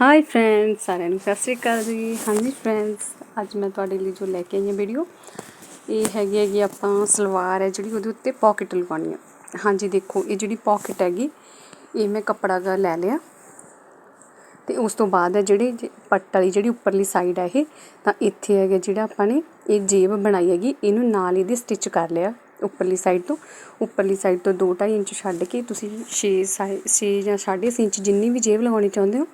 High friends ਸਾਰਿਆਂ ਨੂੰ ਸਤਿ ਸ਼੍ਰੀ ਅਕਾਲ ਜੀ। ਹਾਂਜੀ ਫਰੈਂਡਸ ਅੱਜ ਮੈਂ ਤੁਹਾਡੇ ਲਈ ਜੋ ਲੈ ਕੇ ਆਈ ਹਾਂ ਵੀਡੀਓ ਇਹ ਹੈਗੀ ਹੈਗੀ ਆਪਾਂ ਸਲਵਾਰ ਹੈ ਜਿਹੜੀ ਉਹਦੇ ਉੱਤੇ ਪਾਕਟ ਲਗਾਉਣੀ ਆ। ਹਾਂਜੀ ਦੇਖੋ, ਇਹ ਜਿਹੜੀ ਪਾਕਟ ਹੈਗੀ, ਇਹ ਮੈਂ ਕੱਪੜਾ ਗਾ ਲੈ ਲਿਆ। ਤੇ ਉਸ ਤੋਂ ਬਾਅਦ ਹੈ ਜਿਹੜੀ ਜ- ਪੱਟ ਵਾਲੀ ਜਿਹੜੀ ਉੱਪਰਲੀ ਸਾਈਡ ਹੈ ਇਹ, ਤਾਂ ਇੱਥੇ ਹੈਗਾ ਜਿਹੜਾ ਆਪਾਂ ਨੇ ਇਹ ਜੇਬ ਬਣਾਈ ਹੈਗੀ, ਇਹਨੂੰ ਨਾਲ ਇਹਦੇ ਸਟਿਚ ਕਰ ਲਿਆ ਉੱਪਰਲੀ ਸਾਈਡ ਤੋਂ। ਉੱਪਰਲੀ ਸਾਈਡ ਤੋਂ 2.5 ਇੰਚ ਛੱਡ ਕੇ ਤੁਸੀਂ 6 6 ਜਾਂ 6.5 ਇੰਚ ਜਿੰਨੀ ਵੀ ਜੇਬ ਲਗਾਉਣੀ ਚਾਹੁੰਦੇ ਹੋ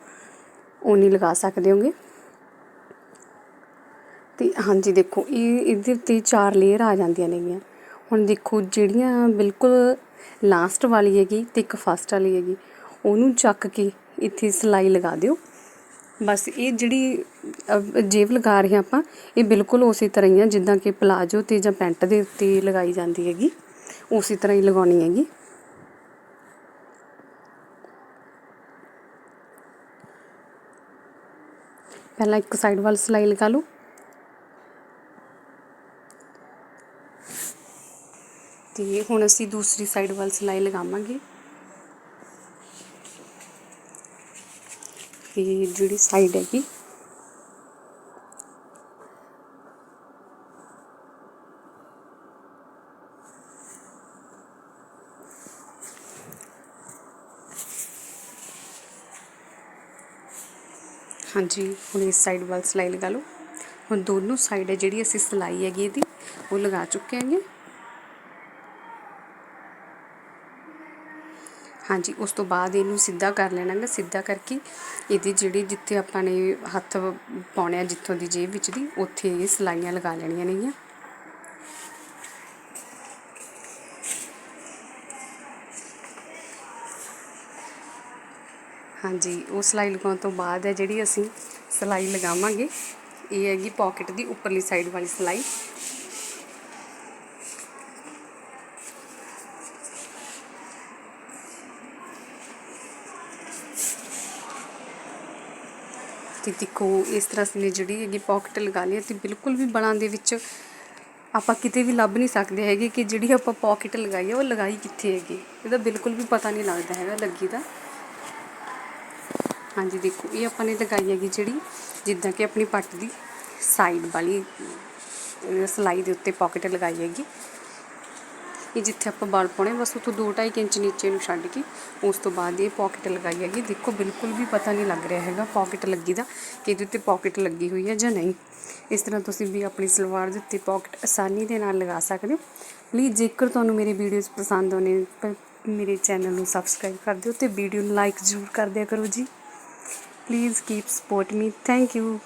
ਉਨੀ ਲਗਾ ਸਕਦੇ ਹੋਗੇ। ਤੇ ਹਾਂਜੀ ਦੇਖੋ, ਇਹ ਇਹਦੇ ਉੱਤੇ ਚਾਰ ਲੇਅਰ ਆ ਜਾਂਦੀਆਂ ਨੇਗੀਆਂ। ਹੁਣ ਦੇਖੋ, ਜਿਹੜੀਆਂ ਬਿਲਕੁਲ ਲਾਸਟ ਵਾਲੀ ਹੈਗੀ ਤੇ ਇੱਕ ਫਸਟ ਵਾਲੀ ਹੈਗੀ, ਉਹਨੂੰ ਚੱਕ ਕੇ ਇੱਥੇ ਸਿਲਾਈ ਲਗਾ ਦਿਓ। ਬਸ ਇਹ ਜਿਹੜੀ ਜੇਬ ਲਗਾ ਰਹੇ ਹਾਂ ਆਪਾਂ, ਇਹ ਬਿਲਕੁਲ ਉਸੇ ਤਰ੍ਹਾਂ ਹੀ ਆ, ਜਿੱਦਾਂ ਕਿ ਪਲਾਜੋ ਤੇ ਜਾਂ ਪੈਂਟ ਦੇ ਉੱਤੇ ਲਗਾਈ ਜਾਂਦੀ ਹੈਗੀ, ਉਸੇ ਤਰ੍ਹਾਂ ਹੀ ਲਗਾਉਣੀ ਹੈਗੀ। ਪਹਿਲਾਂ ਇੱਕ ਸਾਈਡ ਵੱਲ ਸਿਲਾਈ ਲਗਾ ਲਓ। ਤੇ ਹੁਣ ਅਸੀਂ ਦੂਸਰੀ ਸਾਈਡ ਵੱਲ ਸਿਲਾਈ ਲਗਾਵਾਂਗੇ। ਇਹ ਜਿਹੜੀ ਸਾਈਡ ਹੈਗੀ ਹਾਂਜੀ, ਹੁਣ ਇਸ ਸਾਈਡ ਵੱਲ ਸਿਲਾਈ ਲਗਾ ਲਓ। ਹੁਣ ਦੋਨੋਂ ਸਾਈਡ ਹੈ ਜਿਹੜੀ ਅਸੀਂ ਸਿਲਾਈ ਹੈਗੀ ਇਹਦੀ, ਉਹ ਲਗਾ ਚੁੱਕੇ ਹੈਗੇ। ਹਾਂਜੀ, ਉਸ ਤੋਂ ਬਾਅਦ ਇਹਨੂੰ ਸਿੱਧਾ ਕਰ ਲੈਣਾ ਗਾ ਸਿੱਧਾ ਕਰਕੇ ਇਹਦੀ ਜਿਹੜੀ ਜਿੱਥੇ ਆਪਾਂ ਨੇ ਹੱਥ ਪਾਉਣੇ ਆ, ਜਿੱਥੋਂ ਦੀ ਜੇਬ ਵਿੱਚ ਦੀ, ਉੱਥੇ ਇਹ ਸਿਲਾਈਆਂ ਲਗਾ ਲੈਣੀਆਂ ਨੇਗੀਆਂ। ਹਾਂਜੀ, ਉਹ ਸਿਲਾਈ ਲਗਾਉਣ ਤੋਂ ਬਾਅਦ ਹੈ ਜਿਹੜੀ ਅਸੀਂ ਸਿਲਾਈ ਲਗਾਵਾਂਗੇ, ਇਹ ਹੈਗੀ ਪਾਕਟ ਦੀ ਉੱਪਰਲੀ ਸਾਈਡ ਵਾਲੀ ਸਿਲਾਈ। ਤੇ ਦੇਖੋ, ਇਸ ਤਰ੍ਹਾਂ ਅਸੀਂ ਨੇ ਜਿਹੜੀ ਹੈਗੀ ਪਾਕਟ ਲਗਾ ਲਈ ਹੈ ਤੇ ਬਿਲਕੁਲ ਵੀ ਬਲਾਂ ਦੇ ਵਿੱਚ ਆਪਾਂ ਕਿਤੇ ਵੀ ਲੱਭ ਨਹੀਂ ਸਕਦੇ ਹੈਗੇ ਕਿ ਜਿਹੜੀ ਆਪਾਂ ਪਾਕਟ ਲਗਾਈ ਹੈ, ਉਹ ਲਗਾਈ ਕਿੱਥੇ ਹੈਗੀ? ਇਹਦਾ ਬਿਲਕੁਲ ਵੀ ਪਤਾ ਨਹੀਂ ਲੱਗਦਾ ਹੈਗਾ, ਲੱਗੀ ਦਾ ਹਾਂਜੀ ਦੇਖੋ ਇਹ ਆਪਾਂ ਨੇ ਲਗਾਈ ਹੈਗੀ ਜਿਹੜੀ ਜਿੱਦਾਂ ਕਿ ਆਪਣੀ ਪੱਟ ਦੀ ਸਾਈਡ ਵਾਲੀ ਅਹ, ਸਿਲਾਈ ਦੇ ਉੱਤੇ ਪਾਕਟ ਲਗਾਈ ਹੈਗੀ। ਇਹ ਜਿੱਥੇ ਆਪਾਂ ਬਾਲ ਪਾਉਣੇ ਬਸ ਉੱਥੋਂ 2.5 ਇੰਚ ਨੀਚੇ ਨੂੰ ਛੱਡ ਕੇ ਉਸ ਤੋਂ ਬਾਅਦ ਇਹ ਪਾਕਟ ਲਗਾਈ ਹੈਗੀ। ਦੇਖੋ ਬਿਲਕੁਲ ਵੀ ਪਤਾ ਨਹੀਂ ਲੱਗ ਰਿਹਾ ਹੈਗਾ ਪਾਕਟ ਲੱਗੀ ਦਾ ਕਿ ਇਹਦੇ ਉੱਤੇ ਪਾਕਟ ਲੱਗੀ ਹੋਈ ਹੈ ਜਾਂ ਨਹੀਂ। ਇਸ ਤਰ੍ਹਾਂ ਤੁਸੀਂ ਵੀ ਆਪਣੀ ਸਲਵਾਰ ਦੇ ਉੱਤੇ ਪਾਕਟ ਆਸਾਨੀ ਦੇ ਨਾਲ ਲਗਾ ਸਕਦੇ ਹੋ। ਪਲੀਜ਼ ਜੇਕਰ ਤੁਹਾਨੂੰ ਮੇਰੇ ਵੀਡੀਓਜ਼ ਪਸੰਦ ਆਉਣੇ ਤਾਂ ਮੇਰੇ ਚੈਨਲ ਨੂੰ ਸਬਸਕ੍ਰਾਈਬ ਕਰ ਦਿਓ ਤੇ ਵੀਡੀਓ ਨੂੰ ਲਾਈਕ ਜ਼ਰੂਰ ਕਰ ਦਿਆ ਕਰੋ ਜੀ। Please keep supporting me. Thank you.